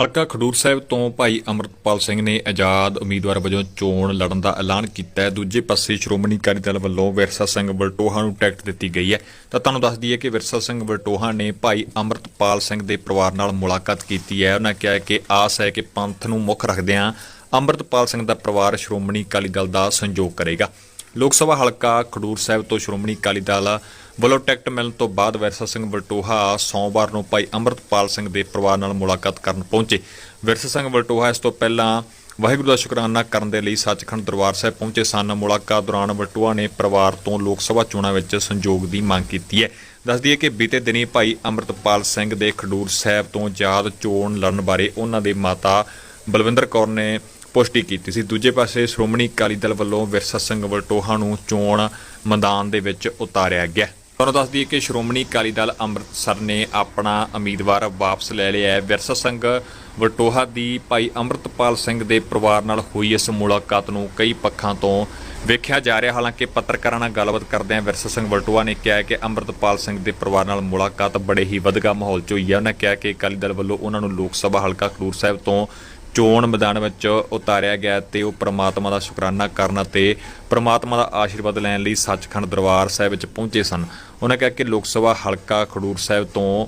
ਹਲਕਾ ਖਡੂਰ ਸਾਹਿਬ ਤੋਂ ਭਾਈ ਅਮਰਤਪਾਲ ਸਿੰਘ ਨੇ ਆਜ਼ਾਦ ਉਮੀਦਵਾਰ ਵਜੋਂ ਚੋਣ ਲੜਨ ਦਾ ਐਲਾਨ ਕੀਤਾ ਹੈ। ਦੂਜੇ ਪਾਸੇ ਸ਼੍ਰੋਮਣੀ ਅਕਾਲੀ ਦਲ ਵੱਲੋਂ ਵਿਰਸਾ ਸਿੰਘ ਬਲਟੋਹਾ ਨੂੰ ਟਿਕਟ ਦਿੱਤੀ ਗਈ ਹੈ। ਤਾਂ ਤੁਹਾਨੂੰ ਦੱਸ ਦਈਏ ਕਿ ਵਿਰਸਾ ਸਿੰਘ ਬਲਟੋਹਾ ਨੇ ਭਾਈ ਅਮਰਤਪਾਲ ਸਿੰਘ ਦੇ ਪਰਿਵਾਰ ਨਾਲ ਮੁਲਾਕਾਤ ਕੀਤੀ ਹੈ। ਉਹਨਾਂ ਕਿਹਾ ਕਿ ਆਸ ਹੈ ਕਿ ਪੰਥ ਨੂੰ ਮੁੱਖ ਰੱਖਦਿਆਂ ਅਮਰਤਪਾਲ ਸਿੰਘ ਦਾ ਪਰਿਵਾਰ ਸ਼੍ਰੋਮਣੀ ਅਕਾਲੀ ਦਲ ਦਾ ਸੰਯੋਗ ਕਰੇਗਾ। ਲੋਕ ਸਭਾ ਹਲਕਾ ਖਡੂਰ ਸਾਹਿਬ ਤੋਂ ਸ਼੍ਰੋਮਣੀ ਅਕਾਲੀ ਦਲ ਵੱਲੋਂ ਟਿਕਟ ਮਿਲਣ ਤੋਂ ਬਾਅਦ ਵਿਰਸਾ ਸਿੰਘ ਵਲਟੋਹਾ ਸੋਮਵਾਰ ਨੂੰ ਭਾਈ ਅੰਮ੍ਰਿਤਪਾਲ ਸਿੰਘ ਦੇ ਪਰਿਵਾਰ ਨਾਲ ਮੁਲਾਕਾਤ ਕਰਨ ਪਹੁੰਚੇ। ਵਿਰਸਾ ਸਿੰਘ ਵਲਟੋਹਾ ਇਸ ਤੋਂ ਪਹਿਲਾਂ ਵਾਹਿਗੁਰੂ ਦਾ ਸ਼ੁਕਰਾਨਾ ਕਰਨ ਦੇ ਲਈ ਸੱਚਖੰਡ ਦਰਬਾਰ ਸਾਹਿਬ ਪਹੁੰਚੇ ਸਨ। ਮੁਲਾਕਾਤ ਦੌਰਾਨ ਬਲਟੋਹਾ ਨੇ ਪਰਿਵਾਰ ਤੋਂ ਲੋਕ ਸਭਾ ਚੋਣਾਂ ਵਿੱਚ ਸੰਯੋਗ ਦੀ ਮੰਗ ਕੀਤੀ ਹੈ। ਦੱਸ ਦਈਏ ਕਿ ਬੀਤੇ ਦਿਨੀ ਭਾਈ ਅੰਮ੍ਰਿਤਪਾਲ ਸਿੰਘ ਦੇ ਖਡੂਰ ਸਾਹਿਬ ਤੋਂ ਯਾਦ ਚੋਣ ਲੜਨ ਬਾਰੇ ਉਹਨਾਂ ਦੇ ਮਾਤਾ ਬਲਵਿੰਦਰ ਕੌਰ ਨੇ ਪੁਸ਼ਟੀ ਕੀਤੀ ਸੀ। ਦੂਜੇ ਪਾਸੇ ਸ਼੍ਰੋਮਣੀ ਅਕਾਲੀ ਦਲ ਵੱਲੋਂ ਵਿਰਸਾ ਸਿੰਘ ਵਲਟੋਹਾ ਨੂੰ ਚੋਣ ਮੈਦਾਨ ਦੇ ਵਿੱਚ ਉਤਾਰਿਆ ਗਿਆ। ਤੁਹਾਨੂੰ ਦੱਸ ਦਈਏ ਕਿ ਸ਼੍ਰੋਮਣੀ ਅਕਾਲੀ ਦਲ ਅੰਮ੍ਰਿਤਸਰ ਨੇ ਆਪਣਾ ਉਮੀਦਵਾਰ ਵਾਪਸ ਲੈ ਲਿਆ ਹੈ। ਵਿਰਸਾ ਸਿੰਘ ਵਟੋਹਾ ਦੀ ਭਾਈ ਅੰਮ੍ਰਿਤਪਾਲ ਸਿੰਘ ਦੇ ਪਰਿਵਾਰ ਨਾਲ ਹੋਈ ਇਸ ਮੁਲਾਕਾਤ ਨੂੰ ਕਈ ਪੱਖਾਂ ਤੋਂ ਵੇਖਿਆ ਜਾ ਰਿਹਾ। ਹਾਲਾਂਕਿ ਪੱਤਰਕਾਰਾਂ ਨਾਲ ਗੱਲਬਾਤ ਕਰਦਿਆਂ ਵਿਰਸਾ ਸਿੰਘ ਵਲਟੋਹਾ ਨੇ ਕਿਹਾ ਕਿ ਅੰਮ੍ਰਿਤਪਾਲ ਸਿੰਘ ਦੇ ਪਰਿਵਾਰ ਨਾਲ ਮੁਲਾਕਾਤ ਬੜੇ ਹੀ ਵਧਗਾ ਮਾਹੌਲ 'ਚ ਹੋਈ ਹੈ। ਉਹਨਾਂ ਕਿਹਾ ਕਿ ਅਕਾਲੀ ਦਲ ਵੱਲੋਂ ਉਹਨਾਂ ਨੂੰ ਲੋਕ ਸਭਾ ਹਲਕਾ ਖਡੂਰ ਸਾਹਿਬ ਤੋਂ ਚੋਣ ਮੈਦਾਨ ਵਿੱਚ ਉਤਾਰਿਆ ਗਿਆ ਤੇ ਉਹ ਪ੍ਰਮਾਤਮਾ ਦਾ ਸ਼ੁਕਰਾਨਾ ਕਰਨ ਅਤੇ ਪ੍ਰਮਾਤਮਾ ਦਾ ਆਸ਼ੀਰਵਾਦ ਲੈਣ ਲਈ ਸੱਚਖੰਡ ਦਰਬਾਰ ਸਾਹਿਬ ਵਿੱਚ ਪਹੁੰਚੇ ਸਨ। ਉਹਨਾਂ ਕਿਹਾ ਕਿ ਲੋਕ ਸਭਾ ਹਲਕਾ ਖਡੂਰ ਸਾਹਿਬ ਤੋਂ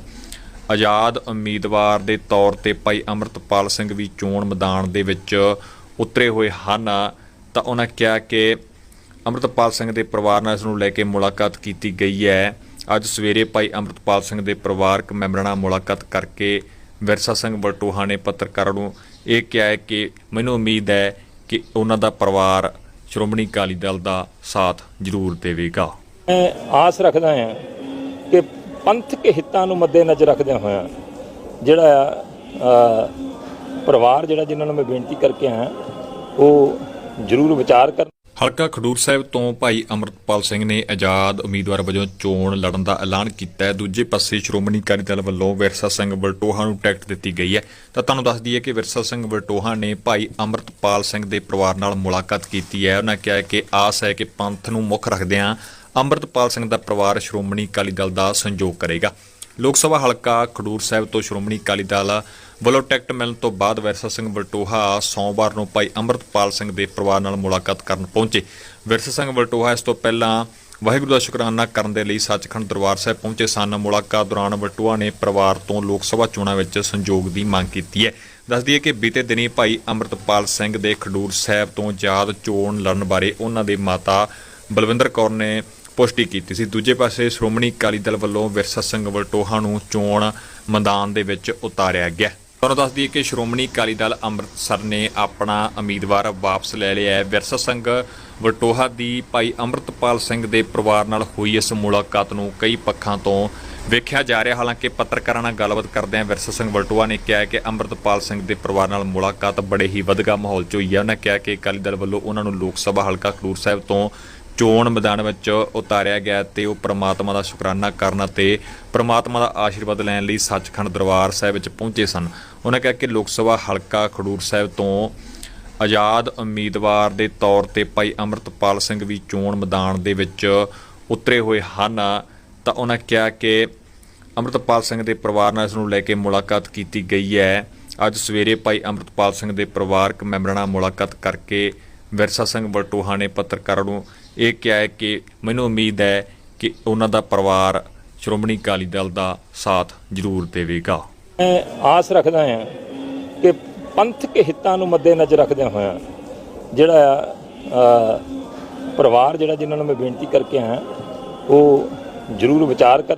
ਆਜ਼ਾਦ ਉਮੀਦਵਾਰ ਦੇ ਤੌਰ ਤੇ ਭਾਈ ਅਮਰਤਪਾਲ ਸਿੰਘ ਵੀ ਚੋਣ ਮੈਦਾਨ ਦੇ ਵਿੱਚ ਉਤਰੇ ਹੋਏ ਹਨ। ਤਾਂ ਉਹਨਾਂ ਕਿਹਾ ਕਿ ਅਮਰਤਪਾਲ ਸਿੰਘ ਦੇ ਪਰਿਵਾਰ ਨਾਲ ਇਸ ਨੂੰ ਲੈ ਕੇ ਮੁਲਾਕਾਤ ਕੀਤੀ ਗਈ ਹੈ। ਅੱਜ ਸਵੇਰੇ ਭਾਈ ਅਮਰਤਪਾਲ ਸਿੰਘ ਦੇ ਪਰਿਵਾਰਕ ਮੈਂਬਰਾਂ ਨਾਲ ਮੁਲਾਕਾਤ ਕਰਕੇ ਵਿਰਸਾ ਸਿੰਘ ਬਲਟੋਹਾ ਨੇ ਪੱਤਰਕਾਰਾਂ ਨੂੰ ਇਹ ਕਿਹਾ ਹੈ ਕਿ ਮੈਨੂੰ ਉਮੀਦ ਹੈ ਕਿ ਉਹਨਾਂ ਦਾ ਪਰਿਵਾਰ ਸ਼੍ਰੋਮਣੀ ਅਕਾਲੀ ਦਲ ਦਾ ਸਾਥ ਜ਼ਰੂਰ ਦੇਵੇਗਾ। ਮੈਂ ਆਸ ਰੱਖਦਾ ਹਾਂ ਕਿ ਪੰਥਕ ਹਿੱਤਾਂ ਨੂੰ ਮੱਦੇਨਜ਼ਰ ਰੱਖਦਿਆਂ ਹੋਇਆਂ ਜਿਹੜਾ ਆ ਪਰਿਵਾਰ ਜਿਹੜਾ ਜਿਨ੍ਹਾਂ ਨੂੰ ਮੈਂ ਬੇਨਤੀ ਕਰਕੇ ਆਇਆ, ਉਹ ਜ਼ਰੂਰ ਵਿਚਾਰ ਕਰਨ। ਹਲਕਾ ਖਡੂਰ ਸਾਹਿਬ ਤੋਂ ਭਾਈ ਅਮਰਤਪਾਲ ਸਿੰਘ ਨੇ ਆਜ਼ਾਦ ਉਮੀਦਵਾਰ ਵਜੋਂ ਚੋਣ ਲੜਨ ਦਾ ਐਲਾਨ ਕੀਤਾ ਹੈ। ਦੂਜੇ ਪਾਸੇ ਸ਼੍ਰੋਮਣੀ ਅਕਾਲੀ ਦਲ ਵੱਲੋਂ ਵਿਰਸਾ ਸਿੰਘ ਬਲਟੋਹਾ ਨੂੰ ਟਿਕਟ ਦਿੱਤੀ ਗਈ ਹੈ। ਤਾਂ ਤੁਹਾਨੂੰ ਦੱਸ ਦਈਏ ਕਿ ਵਿਰਸਾ ਸਿੰਘ ਬਲਟੋਹਾ ਨੇ ਭਾਈ ਅਮਰਤਪਾਲ ਸਿੰਘ ਦੇ ਪਰਿਵਾਰ ਨਾਲ ਮੁਲਾਕਾਤ ਕੀਤੀ ਹੈ। ਉਹਨਾਂ ਕਿਹਾ ਕਿ ਆਸ ਹੈ ਕਿ ਪੰਥ ਨੂੰ ਮੁੱਖ ਰੱਖਦਿਆਂ ਅੰਮ੍ਰਿਤਪਾਲ ਸਿੰਘ ਦਾ ਪਰਿਵਾਰ ਸ਼੍ਰੋਮਣੀ ਅਕਾਲੀ ਦਲ ਦਾ ਸੰਯੋਗ ਕਰੇਗਾ। ਲੋਕ ਸਭਾ ਹਲਕਾ ਖਡੂਰ ਸਾਹਿਬ ਤੋਂ ਸ਼੍ਰੋਮਣੀ ਅਕਾਲੀ ਦਲ ਵੱਲੋਂ ਟਿਕਟ ਮਿਲਣ ਤੋਂ ਬਾਅਦ ਵਿਰਸਾ ਸਿੰਘ ਬਲਟੋਹਾ ਸੋਮਵਾਰ ਨੂੰ ਭਾਈ ਅੰਮ੍ਰਿਤਪਾਲ ਸਿੰਘ ਦੇ ਪਰਿਵਾਰ ਨਾਲ ਮੁਲਾਕਾਤ ਕਰਨ ਪਹੁੰਚੇ। ਵਿਰਸਾ ਸਿੰਘ ਬਲਟੋਹਾ ਇਸ ਤੋਂ ਪਹਿਲਾਂ ਵਾਹਿਗੁਰੂ ਦਾ ਸ਼ੁਕਰਾਨਾ ਕਰਨ ਦੇ ਲਈ ਸੱਚਖੰਡ ਦਰਬਾਰ ਸਾਹਿਬ ਪਹੁੰਚੇ ਸਨ। ਮੁਲਾਕਾਤ ਦੌਰਾਨ ਬਲਟੋਹਾ ਨੇ ਪਰਿਵਾਰ ਤੋਂ ਲੋਕ ਸਭਾ ਚੋਣਾਂ ਵਿੱਚ ਸੰਯੋਗ ਦੀ ਮੰਗ ਕੀਤੀ ਹੈ। ਦੱਸ ਦਈਏ ਕਿ ਬੀਤੇ ਦਿਨੀ ਭਾਈ ਅੰਮ੍ਰਿਤਪਾਲ ਸਿੰਘ ਦੇ ਖਡੂਰ ਸਾਹਿਬ ਤੋਂ ਯਾਦ ਚੋਣ ਲੜਨ ਬਾਰੇ ਉਹਨਾਂ ਦੇ ਮਾਤਾ ਬਲਵਿੰਦਰ ਕੌਰ ਨੇ ਪੁਸ਼ਟੀ ਕੀਤੀ ਸੀ। ਦੂਜੇ ਪਾਸੇ ਸ਼੍ਰੋਮਣੀ ਅਕਾਲੀ ਦਲ ਵੱਲੋਂ ਵਿਰਸਾ ਸਿੰਘ ਵਲਟੋਹਾ ਨੂੰ ਚੋਣ ਮੈਦਾਨ ਦੇ ਵਿੱਚ ਉਤਾਰਿਆ ਗਿਆ। ਤੁਹਾਨੂੰ ਦੱਸ ਦਈਏ ਕਿ ਸ਼੍ਰੋਮਣੀ ਅਕਾਲੀ ਦਲ ਅੰਮ੍ਰਿਤਸਰ ਨੇ ਆਪਣਾ ਉਮੀਦਵਾਰ ਵਾਪਸ ਲੈ ਲਿਆ ਹੈ। ਵਿਰਸਾ ਸਿੰਘ ਵਲਟੋਹਾ ਦੀ ਭਾਈ ਅੰਮ੍ਰਿਤਪਾਲ ਸਿੰਘ ਦੇ ਪਰਿਵਾਰ ਨਾਲ ਹੋਈ ਇਸ ਮੁਲਾਕਾਤ ਨੂੰ ਕਈ ਪੱਖਾਂ ਤੋਂ ਵੇਖਿਆ ਜਾ ਰਿਹਾ। ਹਾਲਾਂਕਿ ਪੱਤਰਕਾਰਾਂ ਨਾਲ ਗੱਲਬਾਤ ਕਰਦਿਆਂ ਵਿਰਸਾ ਸਿੰਘ ਵਲਟੋਹਾ ਨੇ ਕਿਹਾ ਕਿ ਅੰਮ੍ਰਿਤਪਾਲ ਸਿੰਘ ਦੇ ਪਰਿਵਾਰ ਨਾਲ ਮੁਲਾਕਾਤ ਬੜੇ ਹੀ ਵਧਗਾ ਮਾਹੌਲ 'ਚ ਹੋਈ ਹੈ। ਉਹਨਾਂ ਕਿਹਾ ਕਿ ਅਕਾਲੀ ਦਲ ਵੱਲੋਂ ਉਹਨਾਂ ਨੂੰ ਲੋਕ ਸਭਾ ਹਲਕਾ ਖਡੂਰ ਸਾਹਿਬ ਤੋਂ ਚੋਣ ਮੈਦਾਨ ਵਿੱਚ ਉਤਾਰਿਆ ਗਿਆ ਤੇ ਉਹ ਪ੍ਰਮਾਤਮਾ ਦਾ ਸ਼ੁਕਰਾਨਾ ਕਰਨ ਅਤੇ ਪ੍ਰਮਾਤਮਾ ਦਾ ਆਸ਼ੀਰਵਾਦ ਲੈਣ ਲਈ ਸੱਚਖੰਡ ਦਰਬਾਰ ਸਾਹਿਬ ਵਿੱਚ ਪਹੁੰਚੇ ਸਨ। ਉਹਨਾਂ ਕਿਹਾ ਕਿ ਲੋਕ ਸਭਾ ਹਲਕਾ ਖਡੂਰ ਸਾਹਿਬ ਤੋਂ ਆਜ਼ਾਦ ਉਮੀਦਵਾਰ ਦੇ ਤੌਰ ਤੇ ਭਾਈ ਅਮਰਤਪਾਲ ਸਿੰਘ ਵੀ ਚੋਣ ਮੈਦਾਨ ਦੇ ਵਿੱਚ ਉਤਰੇ ਹੋਏ ਹਨ। ਤਾਂ ਉਹਨਾਂ ਕਿਹਾ ਕਿ ਅਮਰਤਪਾਲ ਸਿੰਘ ਦੇ ਪਰਿਵਾਰ ਨਾਲ ਇਸ ਨੂੰ ਲੈ ਕੇ ਮੁਲਾਕਾਤ ਕੀਤੀ ਗਈ ਹੈ। ਅੱਜ ਸਵੇਰੇ ਭਾਈ ਅਮਰਤਪਾਲ ਸਿੰਘ ਦੇ ਪਰਿਵਾਰਕ ਮੈਂਬਰਾਂ ਨਾਲ ਮੁਲਾਕਾਤ ਕਰਕੇ ਵਿਰਸਾ ਸਿੰਘ ਬਲਟੋਹਾ ਨੇ ਪੱਤਰਕਾਰਾਂ ਨੂੰ ਇਹ ਕਿਹਾ ਹੈ ਕਿ ਮੈਨੂੰ ਉਮੀਦ ਹੈ ਕਿ ਉਹਨਾਂ ਦਾ ਪਰਿਵਾਰ ਸ਼੍ਰੋਮਣੀ ਅਕਾਲੀ ਦਲ ਦਾ ਸਾਥ ਜ਼ਰੂਰ ਦੇਵੇਗਾ। ਮੈਂ ਆਸ ਰੱਖਦਾ ਹਾਂ ਕਿ ਪੰਥਕ ਹਿੱਤਾਂ ਨੂੰ ਮੱਦੇਨਜ਼ਰ ਰੱਖਦਿਆਂ ਹੋਇਆਂ ਜਿਹੜਾ ਪਰਿਵਾਰ ਜਿਹੜਾ ਜਿਨ੍ਹਾਂ ਨੂੰ ਮੈਂ ਬੇਨਤੀ ਕਰਕੇ ਆਇਆ, ਉਹ ਜ਼ਰੂਰ ਵਿਚਾਰ ਕਰ